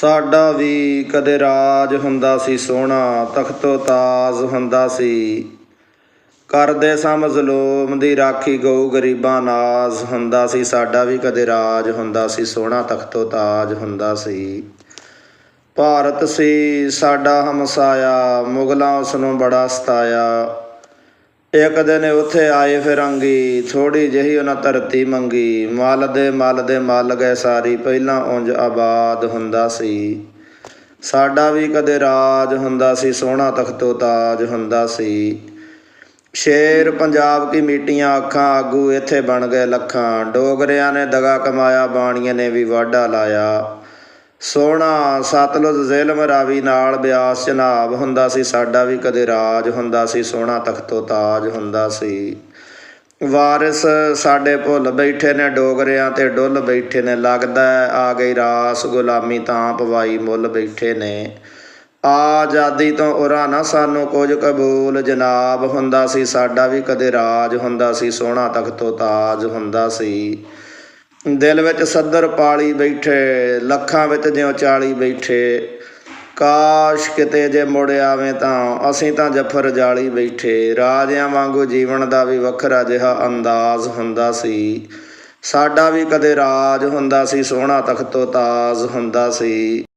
ਸਾਡਾ ਵੀ ਕਦੇ ਰਾਜ ਹੁੰਦਾ ਸੀ ਸੋਹਣਾ, ਤਖਤੋ ਤਾਜ ਹੁੰਦਾ ਸੀ। ਕਰਦੇ ਸਮ ਮਜ਼ਲੂਮ ਦੀ ਰਾਖੀ ਗਊ ਗਰੀਬਾਂ ਨਾਜ਼ ਹੁੰਦਾ ਸੀ। ਸਾਡਾ ਵੀ ਕਦੇ ਰਾਜ ਹੁੰਦਾ ਸੀ, ਸੋਹਣਾ ਤਖਤੋ ਤਾਜ ਹੁੰਦਾ ਸੀ। ਭਾਰਤ ਸੀ ਸਾਡਾ ਹਮਸਾਇਆ, ਮੁਗਲਾਂ ਉਸ ਨੂੰ ਬੜਾ ਸਤਾਇਆ। ਇੱਕ ਦਿਨ ਉੱਥੇ ਆਏ ਫਿਰੰਗੀ ਥੋੜੀ ਜਿਹੀ ਉਹਨਾਂ ਧਰਤੀ ਮੰਗੀ। ਮਲ ਦੇ ਮਲ ਦੇ ਮਲ ਗਏ ਸਾਰੀ ਪਹਿਲਾਂ ਉਂਝ ਆਬਾਦ ਹੁੰਦਾ ਸੀ। ਸਾਡਾ ਵੀ ਕਦੇ ਰਾਜ ਹੁੰਦਾ ਸੀ, ਸੋਹਣਾ ਤਖਤੋ ਤਾਜ ਹੁੰਦਾ ਸੀ। ਸ਼ੇਰ ਪੰਜਾਬ ਕੀ ਮੀਟੀਆਂ ਅੱਖਾਂ ਆਗੂ ਇੱਥੇ ਬਣ ਗਏ ਲੱਖਾਂ। ਡੋਗਰਿਆਂ ਨੇ ਦਗਾ ਕਮਾਇਆ, ਬਾਣੀਆਂ ਨੇ ਵੀ ਵਾਢਾ ਲਾਇਆ। ਸੋਹਣਾ ਸਤਲੁਜ ਜ਼ਿਲਮ ਰਾਵੀ ਨਾਲ ਬਿਆਸ ਚਨਾਬ ਹੁੰਦਾ ਸੀ, ਸਾਡਾ ਵੀ ਕਦੇ ਰਾਜ ਹੁੰਦਾ ਸੀ, ਸੋਹਣਾ ਤਖਤੋ ਤਾਜ ਹੁੰਦਾ ਸੀ। ਵਾਰਿਸ ਸਾਡੇ ਭੁੱਲ ਬੈਠੇ ਨੇ ਡੋਗਰਿਆਂ ਤੇ ਡੁੱਲ ਬੈਠੇ ਨੇ, ਲੱਗਦਾ ਆ ਗਈ ਰਾਸ ਗੁਲਾਮੀ ਤਾਂ ਪਵਾਈ ਮੁੱਲ ਬੈਠੇ ਨੇ। ਆਜ਼ਾਦੀ ਤੋਂ ਉਰਾ ਨਾ ਸਾਨੂੰ ਕੁਝ ਕਬੂਲ, ਜਨਾਬ ਹੁੰਦਾ ਸੀ, ਸਾਡਾ ਵੀ ਕਦੇ ਰਾਜ ਹੁੰਦਾ ਸੀ, ਸੋਹਣਾ ਤਖਤੋ ਤਾਜ ਹੁੰਦਾ ਸੀ। ਦਿਲ ਵਿੱਚ ਸੱਦਰ ਪਾਲੀ ਬੈਠੇ, ਲੱਖਾਂ ਵਿੱਚ ਜਿਉ ਚਾਲੀ ਬੈਠੇ। ਕਾਸ਼ ਕਿਤੇ ਜੇ ਮੁੜ ਆਵੇਂ ਤਾਂ ਅਸੀਂ ਤਾਂ ਜਫਰ ਜਾਲੀ ਬੈਠੇ। ਰਾਜਿਆਂ ਵਾਂਗੂ ਜੀਵਨ ਦਾ ਵੀ ਵੱਖਰਾ ਜਿਹਾ ਅੰਦਾਜ਼ ਹੁੰਦਾ ਸੀ। ਸਾਡਾ ਵੀ ਕਦੇ ਰਾਜ ਹੁੰਦਾ ਸੀ, ਸੋਹਣਾ ਤਖਤੋ ਤਾਜ ਹੁੰਦਾ ਸੀ।